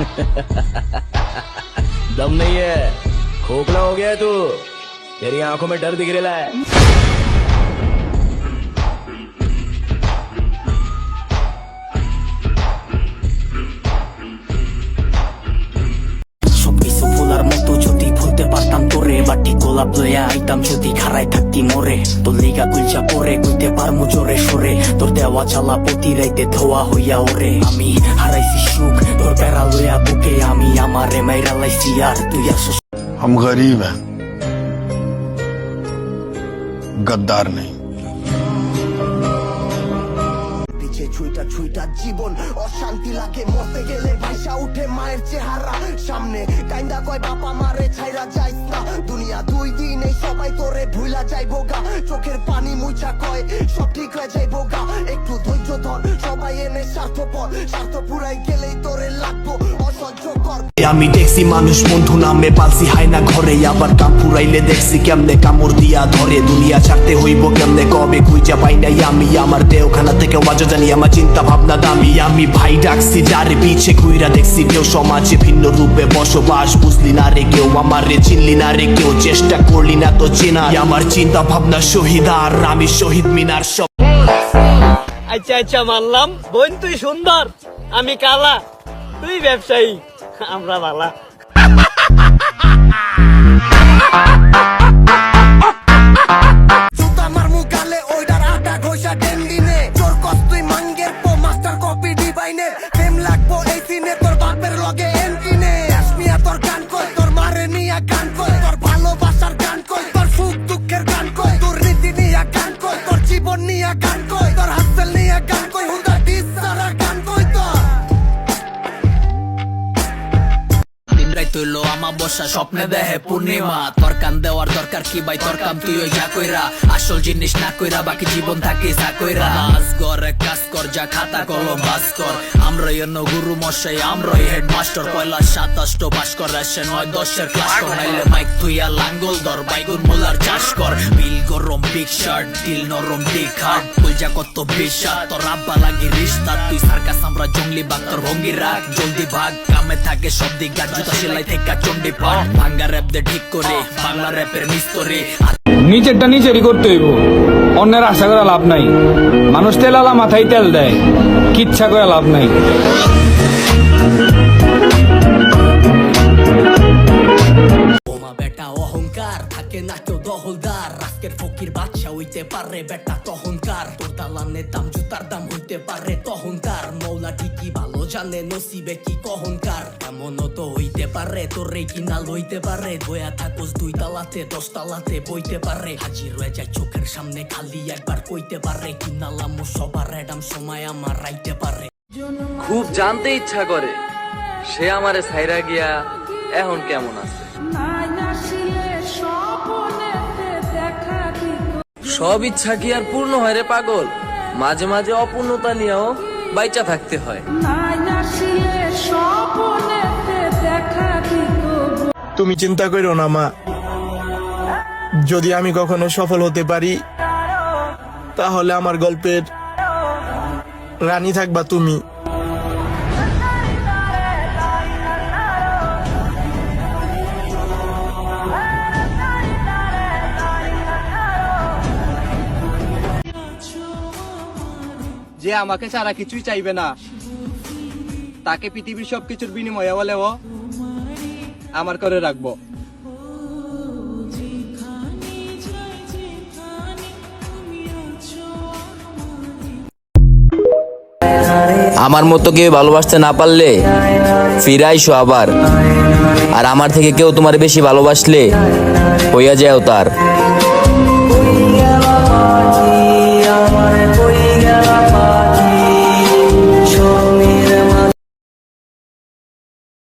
दम नहीं है। खोखला हो गया तू। तेरी आँखों में डर दिख रहा है। গোলাপ লইয়া আইতাম যদি খারাই থাকতি মরে তোর লিগা কুলচা পরে কইতে পারমু জোরে সরে তোর দেওয়া চালা প্রতি রাইতে ধোয়া হইয়া ওরে আমি হারাইছি সুখ তোর বেড়া লইয়া বুকে আমি আমারে মাইরা লাইছি আর তুই আসো हम गरीब हैं गद्दार नहीं ছুইটা ছুইটা জীবন। অশান্তি লাগে, মরতে গেলে ভাইসা উঠে মায়ের চেহারা সামনে। কাইন্দা কয়, বাপা মারে ছাইরা যাইস না। দুনিয়া দুই দিন এই সবাই তোরে ভুইলা যাই গা চোখের পানি মুছা কয়, সব ঠিক হয়ে যাই গা একটু ধৈর্য ধর, সবাই এনে স্বার্থপর। স্বার্থ পুরাই গেলেই আমি দেখছি মানুষ বন্ধু নামে পালছি হাই না ঘরে, আবার কাম ফুরাইলে দেখছি কেমনে কামড় দিয়া ধরে। দুনিয়া ছাড়তে হইব কেমনে, কবে খুঁজা পাই নাই আমি। আমার দেওখানা থেকে ওয়াজো জানি, আমার চিন্তা ভাবনা দামি। আমি ভাই ডাকছি, যার পিছে ঘুইরা দেখছি কেউ সমাজে ভিন্ন রূপে বসবাস। বুঝলি না রে কেউ আমার রে চিনলি না রে কেউ, চেষ্টা করলি না তো চেনা। আমার চিন্তা ভাবনা শহীদ আর আমি শহীদ মিনার সব। আচ্ছা আচ্ছা মানলাম। বোন, তুই সুন্দর, আমি কালা। তুই ব্যবসায়ী। আমরা বালা। হইল আমার বসা স্বপ্নে দেহে পূর্ণিমা। তোর কান দেওয়ার দরকার কি ভাই? তোর তুই ওই যা কইরা। আসল জিনিস না কইরা, বাকি জীবন থাকে যা কইরা। কাজ কর কাজ কর, যা খাতা কলম বাস কর। আমরাই অন্য গুরু মশাই, আমরাই হেডমাস্টার পয়লা সাতাশটো পাস কর, আসে নয় দশের ক্লাস কর। নাইলে মাইক তুইয়া লাঙ্গল ধর, বাইগুন মোলার চাষ কর। বিল গরম বিগ শার্ট দিল নরম ডিক হার্ট যা কত বিষা তোর আব্বা লাগি রিস্তা তুই সার্কাস, আমরা জঙ্গলি বাগ তোর ভঙ্গি রাখ জলদি ভাগ, কামে থাকে সব দিক, গাছ জুতা থেকে চন্ডি ভাঙ্গা র্যাপ দে ঠিক করে বাংলা র্যাপের মিস্তরি। নিচেরটা নিচেরই করতে হইব। অন্যের আশা করা লাভ নাই। মানুষ তেল আলা মাথায় তেল দেয়। কিচ্ছা করে লাভ নাই। অহংকার। না কেউ দহলদার। আজকের ফকির বাদশা হইতে পারে, বেটা তহংকার তোর দাম, জুতার দাম হইতে পারে মৌলা ঠিকই ভালো জানে, নসিবে কি কহংকার এমনও তো হইতে পারে পারে। দুই তালাতে, দশ তালাতে বইতে পারে। হাজির হয়ে যায় চোখের সামনে, খালি একবার কইতে পারে। কিনালাম সবার এডাম সময় আমার রাইতে পারে। খুব জানতে ইচ্ছা করে, সে আমারে সাইরা গিয়া এখন কেমন আছে? সব ইচ্ছা কি আর পূর্ণ হয় রে পাগল? মাঝে মাঝে অপূর্ণতা নিয়েও বাইচা থাকতে হয়। তুমি চিন্তা করো না, মা। যদি আমি কখনো সফল হতে পারি, তাহলে আমার গল্পের রানী থাকবা তুমি। যে আমাকে ছাড়া কিছুই চাইবে না। তাকে পৃথিবীর সবকিছুর বিনিময়ে বলেও আমার করে রাখব। আমার মতো কেউ ভালোবাসতে না পারলে ফিরে আইসো আবার। আর আমার থেকে কেউ তোমার বেশি ভালোবাসলে হইয়া যাও তার।